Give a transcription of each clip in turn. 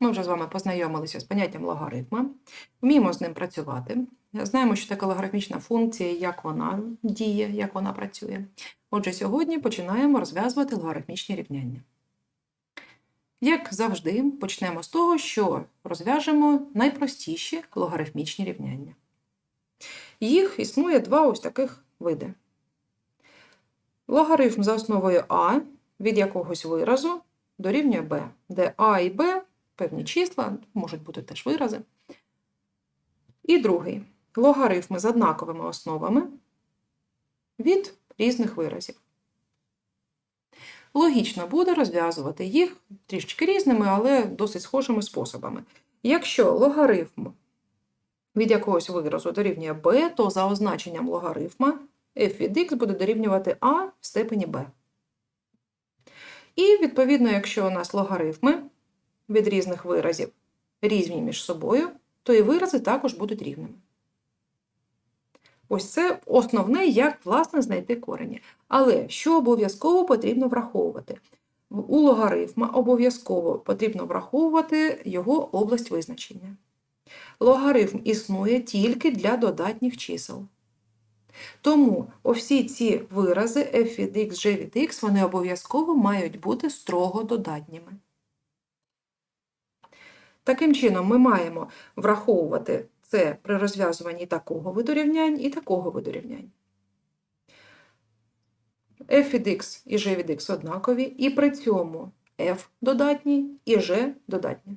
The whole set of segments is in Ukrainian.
Ми вже з вами познайомилися з поняттям логарифма, вміємо з ним працювати. Знаємо, що таке логарифмічна функція, як вона діє, як вона працює. Отже, сьогодні починаємо розв'язувати логарифмічні рівняння. Як завжди, почнемо з того, що розв'яжемо найпростіші логарифмічні рівняння. Їх існує два ось таких види. Логарифм за основою а від якогось виразу дорівнює b, де а і b певні числа, можуть бути теж вирази. І другий логарифми з однаковими основами від різних виразів. Логічно буде розв'язувати їх трішки різними, але досить схожими способами. Якщо логарифм від якогось виразу дорівнює b, то за означенням логарифма f від x буде дорівнювати a в степені b. І, відповідно, якщо у нас логарифми від різних виразів різні між собою, то і вирази також будуть рівними. Ось це основне, як власне знайти корені. Але що обов'язково потрібно враховувати? У логарифма обов'язково потрібно враховувати його область визначення. Логарифм існує тільки для додатніх чисел. Тому всі ці вирази f від x, g від x, вони обов'язково мають бути строго додатніми. Таким чином, ми маємо враховувати це при розв'язуванні такого виду рівнянь і такого виду рівнянь. f від x і g від x однакові, і при цьому f додатні і g додатні.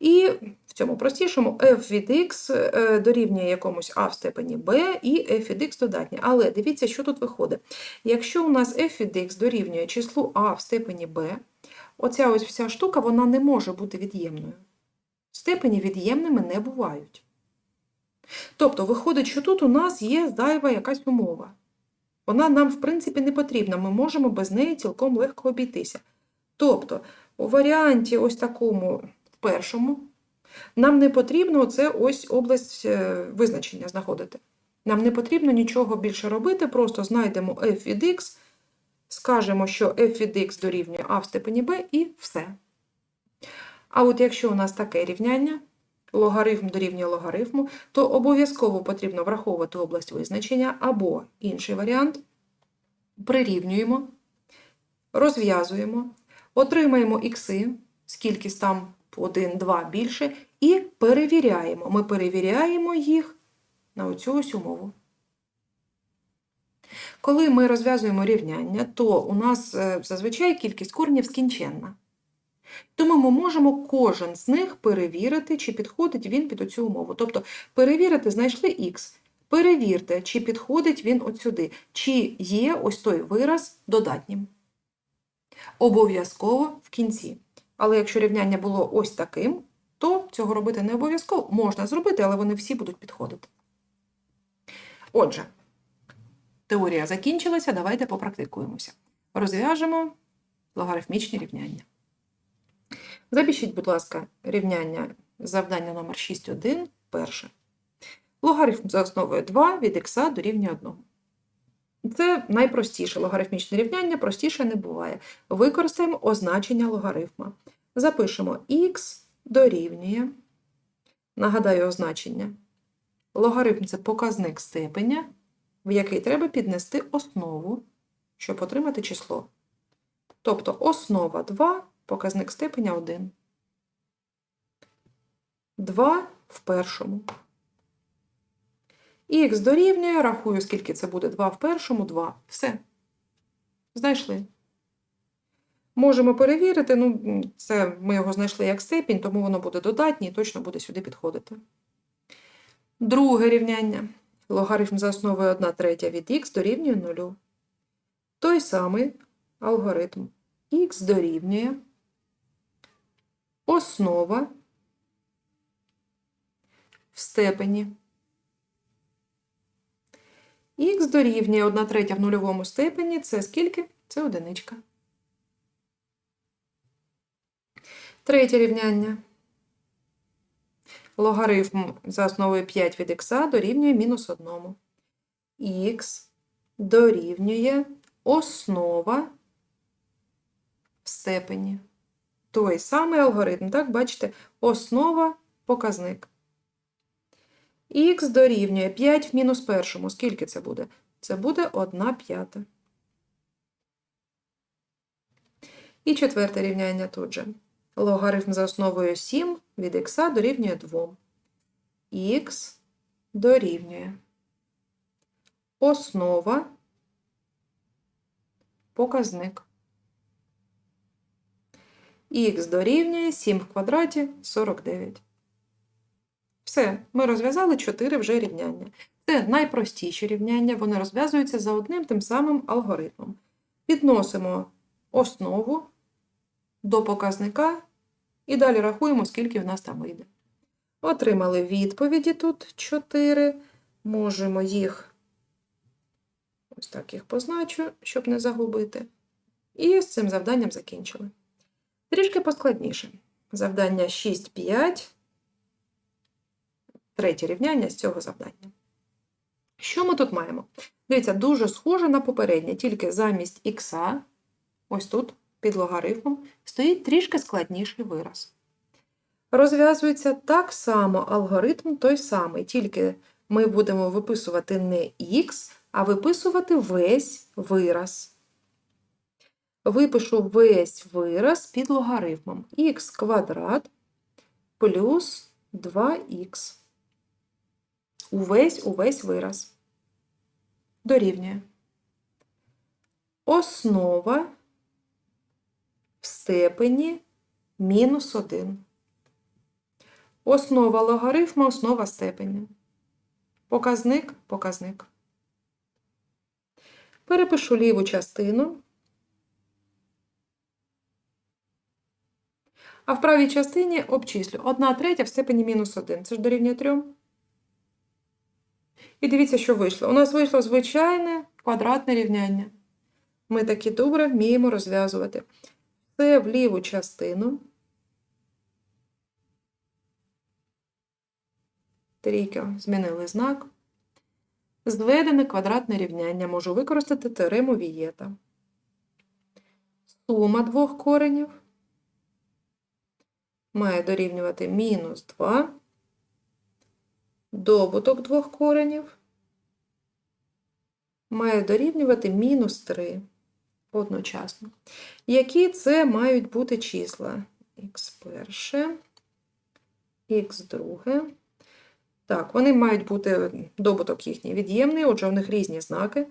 І в цьому простішому f від x е, дорівнює якомусь а в степені b і f від x додатні. Але дивіться, що тут виходить. Якщо у нас f від x дорівнює числу а в степені b, оця ось вся штука вона не може бути від'ємною. Степені від'ємними не бувають. Тобто, виходить, що тут у нас є зайва якась умова. Вона нам, в принципі, не потрібна, ми можемо без неї цілком легко обійтися. Тобто, у варіанті ось такому в першому, нам не потрібно оце ось область е, визначення знаходити. Нам не потрібно нічого більше робити, просто знайдемо f від x, скажемо, що f від x дорівнює а в степені b і все. А от якщо у нас таке рівняння, логарифм дорівнює логарифму, то обов'язково потрібно враховувати область визначення або інший варіант. Прирівнюємо, розв'язуємо, отримаємо ікси, скільки там 1, 2 більше, і перевіряємо. Ми перевіряємо їх на оцю ось умову. Коли ми розв'язуємо рівняння, то у нас е, зазвичай кількість коренів скінченна. Тому ми можемо кожен з них перевірити, чи підходить він під оцю умову. Тобто перевірити, знайшли х, перевірте, чи підходить він от сюди, чи є ось той вираз додатнім. Обов'язково в кінці. Але якщо рівняння було ось таким, то цього робити не обов'язково. Можна зробити, але вони всі будуть підходити. Отже, теорія закінчилася, давайте попрактикуємося. Розв'яжемо логарифмічні рівняння. Запишіть, будь ласка, рівняння завдання номер 6.1, перше. Логарифм за основою 2 від х дорівнює 1. Це найпростіше логарифмічне рівняння, простіше не буває. Використаємо означення логарифма. Запишемо х дорівнює, нагадаю означення. Логарифм це показник степеня, в який треба піднести основу, щоб отримати число. Тобто основа 2 показник степеня 1. 2 в першому. Х дорівнює, рахую, скільки це буде 2 в першому, 2. Все. Знайшли. Можемо перевірити, ну, це ми його знайшли як степінь, тому воно буде додатнє і точно буде сюди підходити. Друге рівняння. Логарифм за основою 1 третя від х дорівнює 0. Той самий алгоритм. х дорівнює основа в степені. Х дорівнює 1 третя в нульовому степені. Це скільки? Це одиничка. Третє рівняння. Логарифм за основою 5 від х дорівнює мінус 1. Х дорівнює основа в степені. той самий алгоритм. Так, бачите, основа, показник. Х дорівнює 5 в мінус першому. Скільки це буде? Це буде 1 п'ята. І четверте рівняння тут же. Логарифм за основою 7 від х дорівнює 2. Х дорівнює основа, показник. Х дорівнює 7 в квадраті 49. Все, ми розв'язали 4 вже рівняння. Це найпростіші рівняння, вони розв'язуються за одним тим самим алгоритмом. Підносимо основу до показника і далі рахуємо, скільки в нас там вийде. Отримали відповіді тут 4. Можемо їх, ось так їх позначу, щоб не загубити. І з цим завданням закінчили. Трішки поскладніше. Завдання 6-5. Третє рівняння з цього завдання. Що ми тут маємо? Дивіться, дуже схоже на попереднє, тільки замість х, ось тут, під логарифмом, стоїть трішки складніший вираз. Розв'язується так само алгоритм той самий, тільки ми будемо виписувати не х, а виписувати весь вираз. Випишу весь вираз під логарифмом х квадрат плюс 2х. Увесь увесь вираз. Дорівнює. Основа в степені мінус 1. Основа логарифму, основа степені. Показник показник. Перепишу ліву частину. А в правій частині обчислю 1 третя в степені мінус 1. Це ж дорівнює 3. І дивіться, що вийшло. У нас вийшло звичайне квадратне рівняння. Ми такі добре вміємо розв'язувати. Це в ліву частину. Трійки змінили знак. Зведене квадратне рівняння можу використати теорему Вієта. Сума двох коренів має дорівнювати мінус 2, добуток двох коренів має дорівнювати мінус 3 одночасно. Які це мають бути числа? Х перше, х друге. Так, вони мають бути добуток їхній від'ємний, отже, у них різні знаки.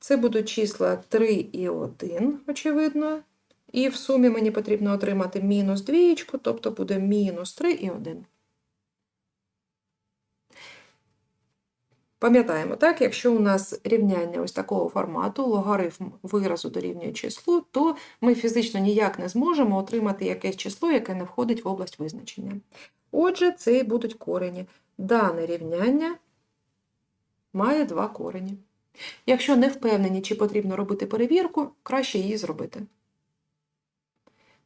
Це будуть числа 3 і 1, очевидно. І в сумі мені потрібно отримати мінус двієчку, тобто буде мінус 3 і 1. Пам'ятаємо, так, якщо у нас рівняння ось такого формату, логарифм виразу дорівнює числу, то ми фізично ніяк не зможемо отримати якесь число, яке не входить в область визначення. Отже, це і будуть корені. Дане рівняння має два корені. Якщо не впевнені, чи потрібно робити перевірку, краще її зробити.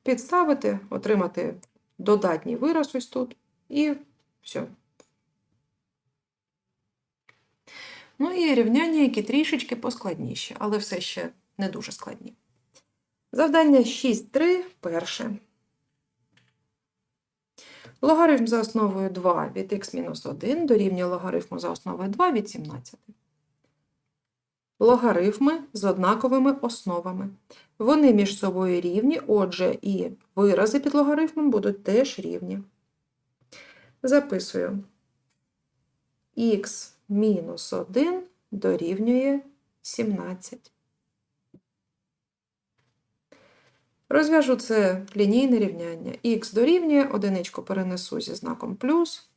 Підставити, отримати додатній вираз ось тут, і все. Ну і рівняння, які трішечки поскладніші, але все ще не дуже складні. Завдання 6.3. Перше. Логарифм за основою 2 від х-1 дорівнює логарифму за основою 2 від 17. Логарифми з однаковими основами. Вони між собою рівні, отже, і вирази під логарифмом будуть теж рівні. Записую х мінус 1 дорівнює 17. Розв'яжу це лінійне рівняння. Х дорівнює, одиничку перенесу зі знаком плюс.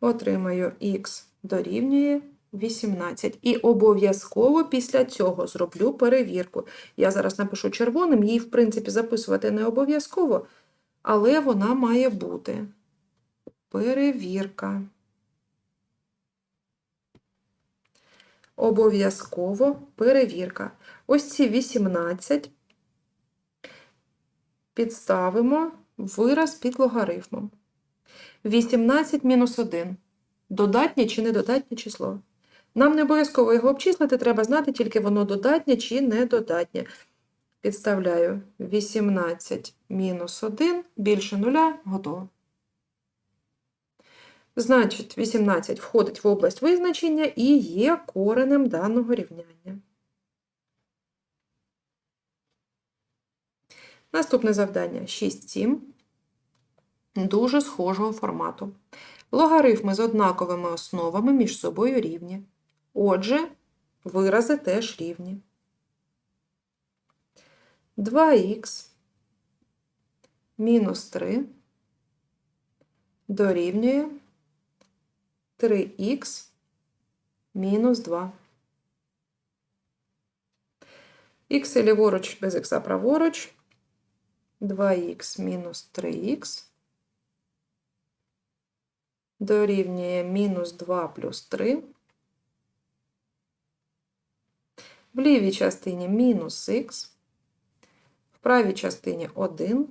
Отримаю х дорівнює 18. І обов'язково після цього зроблю перевірку. Я зараз напишу червоним, її, в принципі, записувати не обов'язково, але вона має бути. Перевірка. Обов'язково перевірка. Ось ці 18 підставимо вираз під логарифмом. 18 мінус 1. Додатнє чи недодатнє число. Нам не обов'язково його обчислити, треба знати, тільки воно додатнє чи недодатнє. Підставляю 18 мінус 1 більше нуля, готово. Значить, 18 входить в область визначення і є коренем даного рівняння. Наступне завдання 6.7. Дуже схожого формату. Логарифми з однаковими основами між собою рівні. Отже, вирази теж рівні. 2х мінус 3 дорівнює 3х мінус 2. Х ліворуч без х праворуч. 2х мінус 3х дорівнює мінус 2 плюс 3. В лівій частині мінус х, в правій частині 1,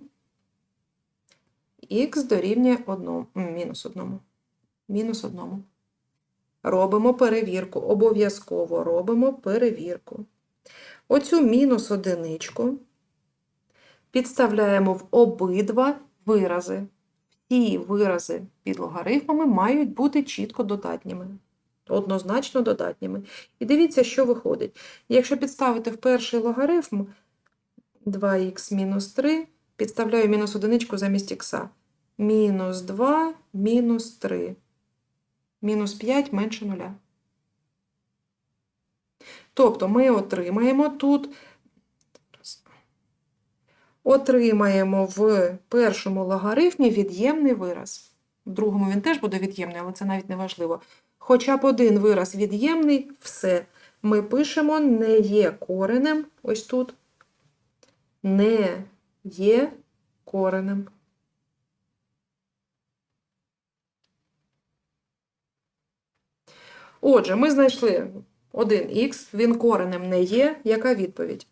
х дорівнює 1, мінус 1. Мінус 1. Робимо перевірку. Обов'язково робимо перевірку. Оцю мінус одиничку підставляємо в обидва вирази. Всі вирази під логарифмами мають бути чітко додатніми. Однозначно додатніми. І дивіться, що виходить. Якщо підставити в перший логарифм 2х мінус 3, підставляю мінус одиничку замість х. Мінус 2, мінус 3. Мінус 5 менше нуля. Тобто ми отримаємо тут, отримаємо в першому логарифмі від'ємний вираз. В другому він теж буде від'ємний, але це навіть не важливо. Хоча б один вираз від'ємний, все. Ми пишемо не є коренем, ось тут, не є коренем. Отже, ми знайшли 1х, він коренем не є. Яка відповідь?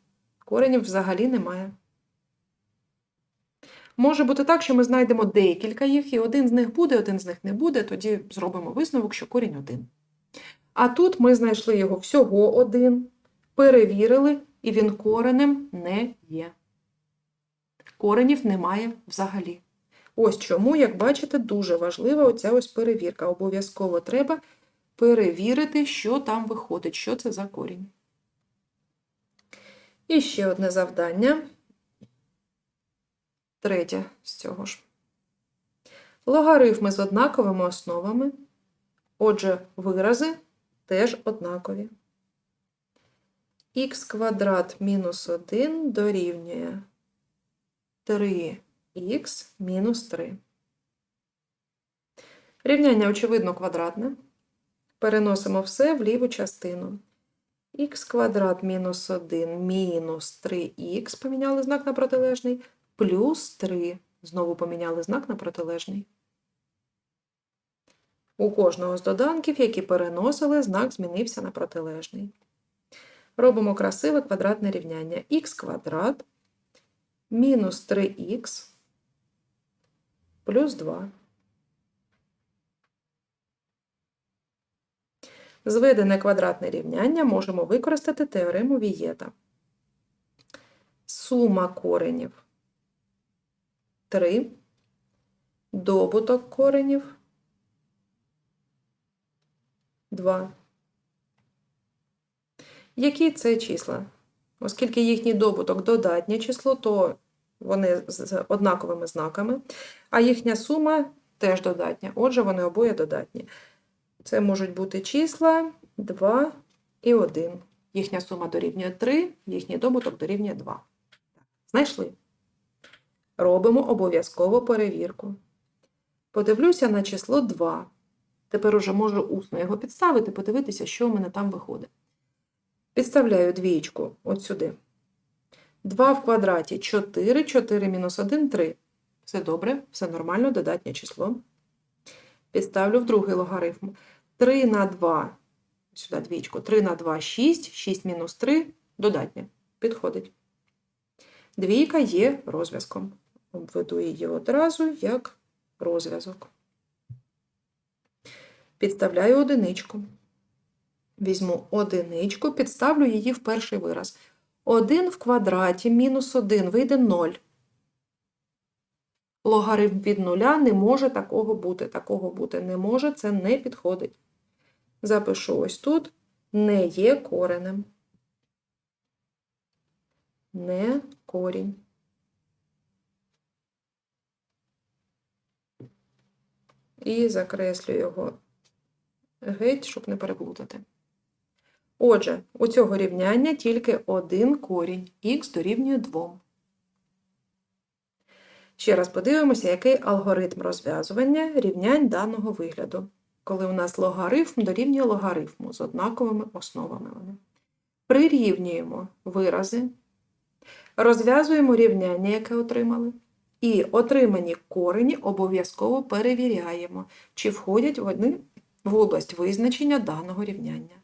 Коренів взагалі немає. Може бути так, що ми знайдемо декілька їх, і один з них буде, один з них не буде, тоді зробимо висновок, що корінь один. А тут ми знайшли його всього один, перевірили, і він коренем не є. Коренів немає взагалі. Ось чому, як бачите, дуже важлива оця ось перевірка. Обов'язково треба перевірити, що там виходить, що це за корінь. І ще одне завдання. Третє з цього ж. Логарифми з однаковими основами. Отже, вирази теж однакові. х квадрат мінус 1 дорівнює 3х мінус 3. Рівняння, очевидно, квадратне. Переносимо все в ліву частину. х квадрат мінус 1 мінус 3х, поміняли знак на протилежний, плюс 3. Знову поміняли знак на протилежний. У кожного з доданків, які переносили, знак змінився на протилежний. Робимо красиве квадратне рівняння. х квадрат мінус 3х плюс 2. Зведене квадратне рівняння можемо використати теорему Вієта. Сума коренів 3, добуток коренів 2. Які це числа? Оскільки їхній добуток додатнє число, то вони з однаковими знаками, а їхня сума теж додатня. Отже, вони обоє додатні. Це можуть бути числа 2 і 1. Їхня сума дорівнює 3, їхній добуток дорівнює 2. Знайшли. Робимо обов'язково перевірку. Подивлюся на число 2. Тепер уже можу усно його підставити, подивитися, що в мене там виходить. Підставляю двієчку от сюди. 2 в квадраті 4, 4 мінус 1 3. Все добре, все нормально, додатнє число. Підставлю в другий логарифм. 3 на 2, сюди двічку, 3 на 2 6, 6 мінус 3 додатнє. Підходить. Двійка є розв'язком. Обведу її одразу як розв'язок. Підставляю одиничку. Візьму одиничку, підставлю її в перший вираз. 1 в квадраті мінус 1 вийде 0. Логарифм від нуля не може такого бути. Такого бути не може, це не підходить. Запишу ось тут не є коренем. Не корінь. І закреслю його геть, щоб не переплутати. Отже, у цього рівняння тільки один корінь. Х дорівнює 2. Ще раз подивимося, який алгоритм розв'язування рівнянь даного вигляду, коли у нас логарифм дорівнює логарифму з однаковими основами. Прирівнюємо вирази, розв'язуємо рівняння, яке отримали, і отримані корені обов'язково перевіряємо, чи входять вони в область визначення даного рівняння.